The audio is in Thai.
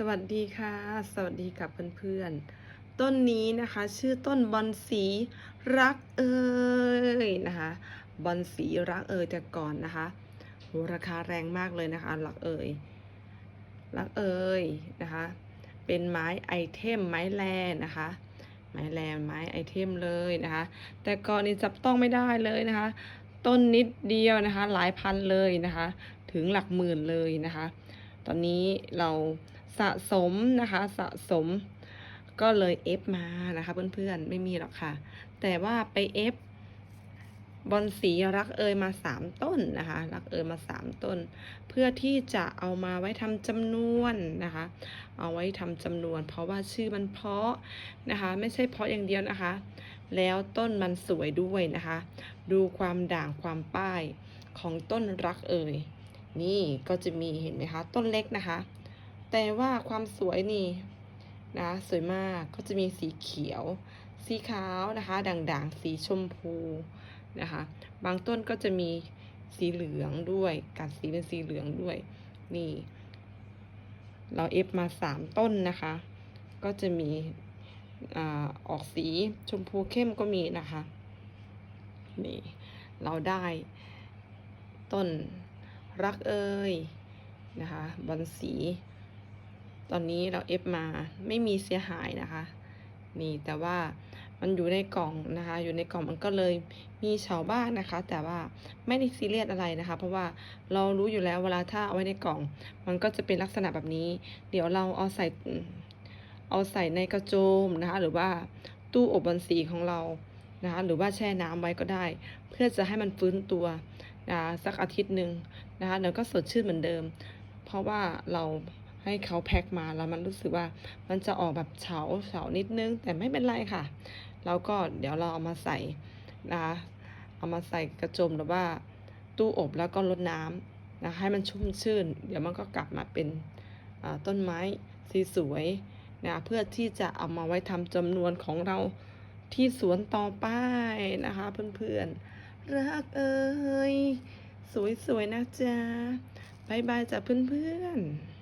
สวัสดีค่ะ สวัสดีกับเพื่อนๆ ต้นนี้นะคะชื่อต้นบอนสีรักเอ่ยนะคะบอนสีรักเอ่ยแต่ก่อนนะคะโหราคาแรงมากเลยนะคะรักเอ่ยรักเอ่ยนะคะ เป็นไม้ไอเทมไม้แลนะคะ ไม้แลไม้ไอเทมเลยนะคะ แต่ก่อนนี้จับต้องไม่ได้เลยนะคะ ต้นนิดเดียวนะคะ หลายพันเลยนะคะ ถึงหลักหมื่นเลยนะคะ ตอนนี้เรา สะสมนะคะสะสมก็เลยเอฟมานะคะเพื่อนๆไม่มีหรอกค่ะ แต่ว่าไปเอฟบอลสีรักเอยมาสามต้นนะคะ รักเอยมาสามต้น เพื่อที่จะเอามาไว้ทำจำนวนนะคะ เอาไว้ทำจำนวน เพราะว่าชื่อมันเพาะนะคะ ไม่ใช่เพาะอย่างเดียวนะคะ แล้วต้นมันสวยด้วยนะคะ ดูความด่างความป้ายของต้นรักเอยนี่ก็จะมีเห็นไหมคะ ต้นเล็กนะคะ แต่ว่าความสวยนี่นะสวยมากก็จะมีสีเขียว สีขาวนะคะ ด่างๆ สีชมพูนะคะ บางต้นก็จะมีสีเหลืองด้วยกัดสีเป็นสีเหลืองด้วย นี่ เราเอฟมาสามต้นนะคะ ก็จะมีอออกสีชมพูเข้มก็มีนะคะ นี่ เราได้ต้นรักเอ่ยนะคะบอลสี ตอนนี้เราเอฟมาไม่มีเสียหายนะคะ นี่แต่ว่ามันอยู่ในกล่องนะคะ อยู่ในกล่องมันก็เลยมีเฉาบ้านนะคะ แต่ว่าไม่ได้ซีเรียสอะไรนะคะ เพราะว่าเรารู้อยู่แล้วเวลาถ้าเอาไว้ในกล่อง มันก็จะเป็นลักษณะแบบนี้ เดี๋ยวเราเอาใส่เอาใส่ในกระโจมนะคะ หรือว่าตู้อบบอลสีของเรานะคะหรือว่าแช่น้ำไว้ก็ได้ เพื่อจะให้มันฟื้นตัวนะะสักอาทิตย์หนึ่งนะคะเดี๋ยวก็สดชื่นเหมือนเดิม เพราะว่าเรา ให้เขาแพ็คมาแล้วมันรู้สึกว่ามันจะออกแบบเฉาเฉานิดนึง แต่ไม่เป็นไรค่ะเราก็เดี๋ยวเราเอามาใส่นะเอามาใส่กระโจมหรือว่าตู้อบแล้วก็ลดน้ำนะให้มันชุ่มชื่น เดี๋ยวมันก็กลับมาเป็นต้นไม้สีสวยนะเพื่อที่จะเอามาไว้ทำจำนวนของเราที่สวนต่อไปนะคะ เพื่อนๆรักเอ่ยสวยๆนะจ๊ะบายบายจ้ะเพื่อนๆ